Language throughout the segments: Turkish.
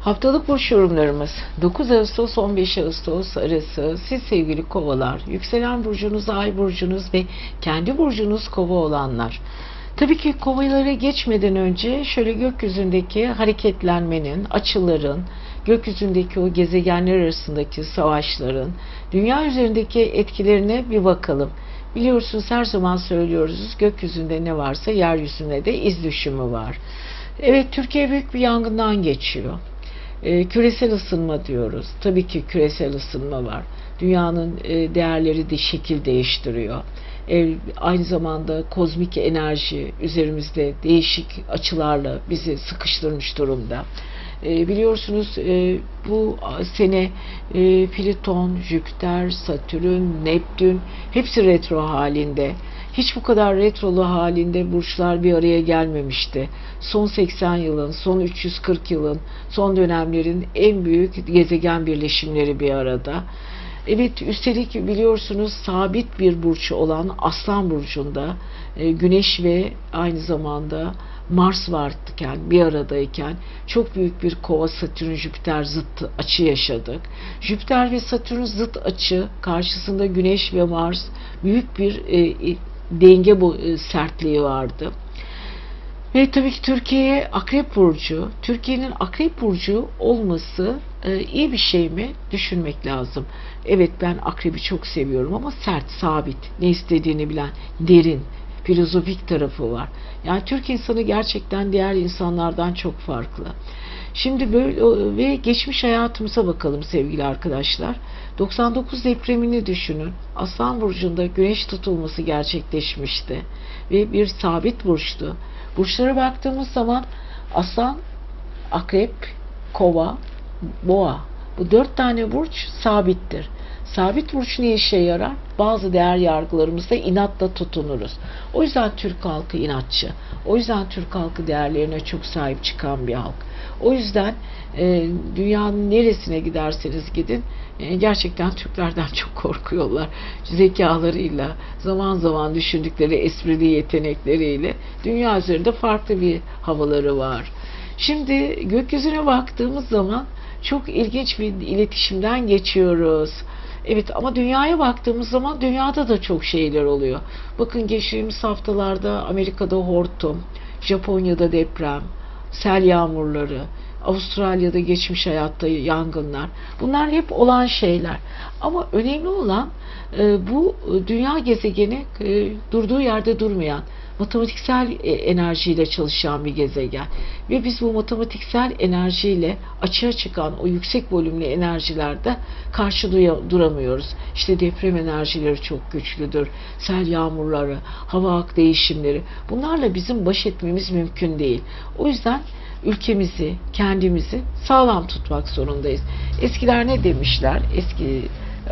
Haftalık burç yorumlarımız 9 Ağustos 15 Ağustos arası siz sevgili kovalar, yükselen burcunuz, ay burcunuz ve kendi burcunuz kova olanlar. Tabii ki kovalara geçmeden önce şöyle gökyüzündeki hareketlenmenin, açıların, gökyüzündeki o gezegenler arasındaki savaşların, dünya üzerindeki etkilerine bir bakalım. Biliyorsunuz her zaman söylüyoruz gökyüzünde ne varsa yeryüzünde de iz düşümü var. Evet Türkiye büyük bir yangından geçiyor. E, küresel ısınma diyoruz. Tabii ki küresel ısınma var. Dünyanın e, değerleri de şekil değiştiriyor. E, aynı zamanda kozmik enerji üzerimizde değişik açılarla bizi sıkıştırmış durumda. E, biliyorsunuz e, bu sene e, Plüton, Jüpiter, Satürn, Neptün hepsi retro halinde. Hiç bu kadar retrolu halinde burçlar bir araya gelmemişti. Son 80 yılın, son 340 yılın, son dönemlerin en büyük gezegen birleşimleri bir arada. Evet üstelik biliyorsunuz sabit bir burç olan Aslan Burcu'nda e, Güneş ve aynı zamanda Mars varken bir aradayken çok büyük bir kova Satürn Jüpiter zıt açı yaşadık. Jüpiter ve Satürn zıt açı karşısında Güneş ve Mars büyük bir e, denge bu e, sertliği vardı. Ve tabii ki Türkiye'ye Akrep Burcu, Türkiye'nin Akrep Burcu olması e, iyi bir şey mi düşünmek lazım. Evet ben Akrep'i çok seviyorum ama sert, sabit, ne istediğini bilen, derin, filozofik tarafı var. Yani Türk insanı gerçekten diğer insanlardan çok farklı. Şimdi böyle ve geçmiş hayatımıza bakalım sevgili arkadaşlar. 99 depremini düşünün. Aslan burcunda güneş tutulması gerçekleşmişti ve bir sabit burçtu. Burçlara baktığımız zaman Aslan, Akrep, Kova, Boğa. Bu dört tane burç sabittir. Sabit burç ne işe yarar? Bazı değer yargılarımızda inatla tutunuruz. O yüzden Türk halkı inatçı. O yüzden Türk halkı değerlerine çok sahip çıkan bir halk. O yüzden e, dünyanın neresine giderseniz gidin e, gerçekten Türklerden çok korkuyorlar. Zekalarıyla, zaman zaman düşündükleri esprili yetenekleriyle dünya üzerinde farklı bir havaları var. Şimdi gökyüzüne baktığımız zaman çok ilginç bir iletişimden geçiyoruz. Evet ama dünyaya baktığımız zaman dünyada da çok şeyler oluyor. Bakın geçtiğimiz haftalarda Amerika'da hortum, Japonya'da deprem, sel yağmurları, Avustralya'da geçmiş hayatta yangınlar. Bunlar hep olan şeyler. Ama önemli olan e, bu dünya gezegeni e, durduğu yerde durmayan, matematiksel e, enerjiyle çalışan bir gezegen. Ve biz bu matematiksel enerjiyle açığa çıkan o yüksek volümlü enerjilerde karşı duramıyoruz. İşte deprem enerjileri çok güçlüdür. Sel yağmurları, hava ak değişimleri. Bunlarla bizim baş etmemiz mümkün değil. O yüzden ülkemizi, kendimizi sağlam tutmak zorundayız. Eskiler ne demişler? Eski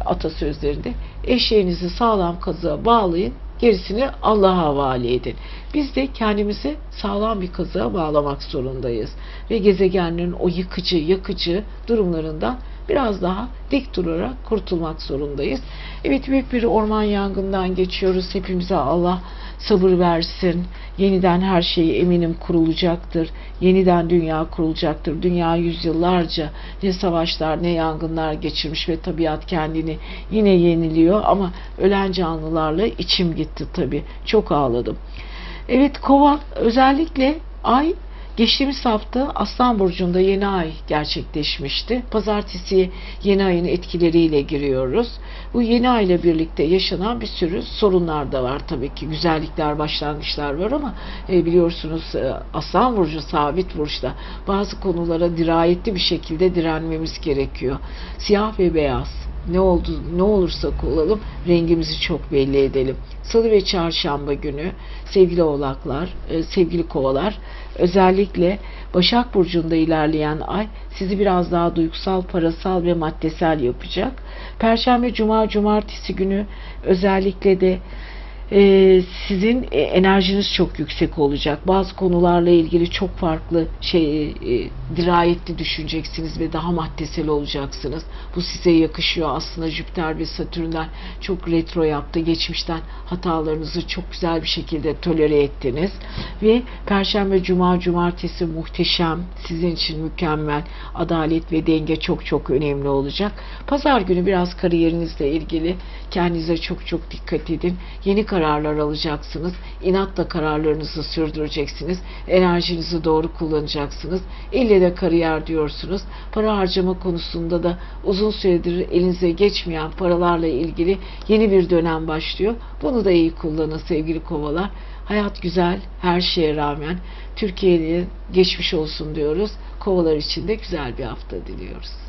atasözlerinde eşeğinizi sağlam kazığa bağlayın, gerisini Allah'a havale edin. Biz de kendimizi sağlam bir kazığa bağlamak zorundayız. Ve gezegenlerin o yıkıcı, yakıcı durumlarından biraz daha dik durarak kurtulmak zorundayız. Evet büyük bir orman yangından geçiyoruz. Hepimize Allah sabır versin. Yeniden her şey eminim kurulacaktır. Yeniden dünya kurulacaktır. Dünya yüzyıllarca ne savaşlar ne yangınlar geçirmiş ve tabiat kendini yine yeniliyor ama ölen canlılarla içim gitti tabi. Çok ağladım. Evet kova özellikle ay Geçtiğimiz hafta Aslan Burcu'nda yeni ay gerçekleşmişti. Pazartesi yeni ayın etkileriyle giriyoruz. Bu yeni ay ile birlikte yaşanan bir sürü sorunlar da var tabii ki. Güzellikler, başlangıçlar var ama e, biliyorsunuz e, Aslan Burcu sabit burçta bazı konulara dirayetli bir şekilde direnmemiz gerekiyor. Siyah ve beyaz ne oldu ne olursak olalım rengimizi çok belli edelim. Salı ve çarşamba günü sevgili oğlaklar, e, sevgili kovalar özellikle Başak Burcu'nda ilerleyen ay sizi biraz daha duygusal, parasal ve maddesel yapacak. Perşembe, Cuma, Cumartesi günü özellikle de Ee, sizin e, enerjiniz çok yüksek olacak. Bazı konularla ilgili çok farklı şey e, dirayetli düşüneceksiniz ve daha maddesel olacaksınız. Bu size yakışıyor. Aslında Jüpiter ve Satürn'den çok retro yaptı. Geçmişten hatalarınızı çok güzel bir şekilde tolere ettiniz. Ve Perşembe, Cuma, Cumartesi muhteşem. Sizin için mükemmel. Adalet ve denge çok çok önemli olacak. Pazar günü biraz kariyerinizle ilgili kendinize çok çok dikkat edin. Yeni kararlar alacaksınız. İnatla kararlarınızı sürdüreceksiniz. Enerjinizi doğru kullanacaksınız. Elle de kariyer diyorsunuz. Para harcama konusunda da uzun süredir elinize geçmeyen paralarla ilgili yeni bir dönem başlıyor. Bunu da iyi kullanın sevgili kovalar. Hayat güzel her şeye rağmen. Türkiye'ye geçmiş olsun diyoruz. Kovalar için de güzel bir hafta diliyoruz.